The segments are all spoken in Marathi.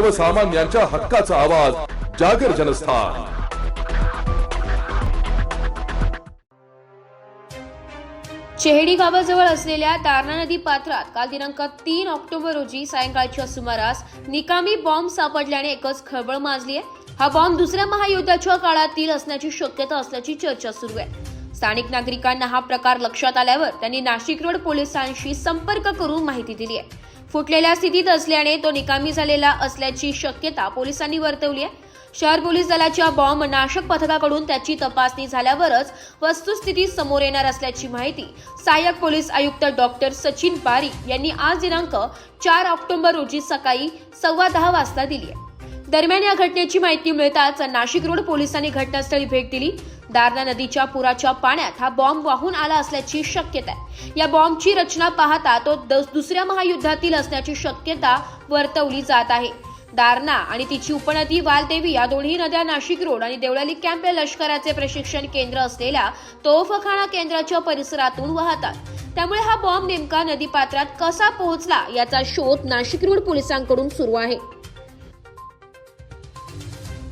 सर्वसामान्यांच्या हक्काचा आवाज जागर जनस्थान. चेहडी गावाजवळ असलेल्या तारणा नदी पात्रात काल दिनांक तीन ऑक्टोबर रोजी सायंकाळच्या सुमारास निकामी बॉम्ब सापडल्याने एकच खळबळ माजली आहे. हा बॉम्ब दुसऱ्या महायुद्धाच्या काळातील असण्याची शक्यता असल्याची चर्चा सुरू आहे. स्थानिक नागरिकांना हा प्रकार लक्षात आल्यावर त्यांनी नाशिक रोड पोलिसांशी संपर्क करून माहिती दिली आहे. फुटलेल्या स्थितीत असल्याने तो निकामी झालेला असल्याची शक्यता पोलिसांनी वर्तवली आहे. शहर पोलीस दलाच्या बॉम्ब नाशक पथकाकडून त्याची तपासणी झाल्यावरच वस्तुस्थिती समोर येणार असल्याची माहिती सहाय्यक पोलीस आयुक्त डॉक्टर सचिन पारी यांनी आज दिनांक चार ऑक्टोबर रोजी सकाळी सव्वा दहा वाजता दिली आहे. दरम्यान या घटनेची माहिती मिळताच नाशिक रोड पोलिसांनी घटनास्थळी भेट दिली. दारणा नदीच्या पुराच्या पाण्यात हा बॉम्ब वाहून आला असल्याची शक्यता आहे. या बॉम्बची रचना पाहता तो द- दुसऱ्या महायुद्धातील असण्याची शक्यता वर्तवली जात आहे. दारणा आणि तिची उपनदी वालदेवी या दोन्ही नद्या नाशिक रोड आणि देवळाली कॅम्प या लष्कराचे प्रशिक्षण केंद्र असलेल्या तोफखाना केंद्राच्या परिसरातून वाहतात. त्यामुळे हा बॉम्ब नेमका नदीपात्रात कसा पोहोचला याचा शोध नाशिक रोड पोलिसांकडून सुरू आहे.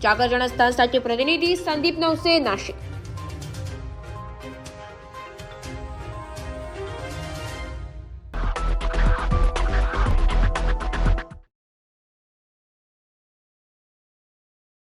જાગર સ્થાન સાથે પ્રતિનિધિ સંદીપ નવસે નાશિક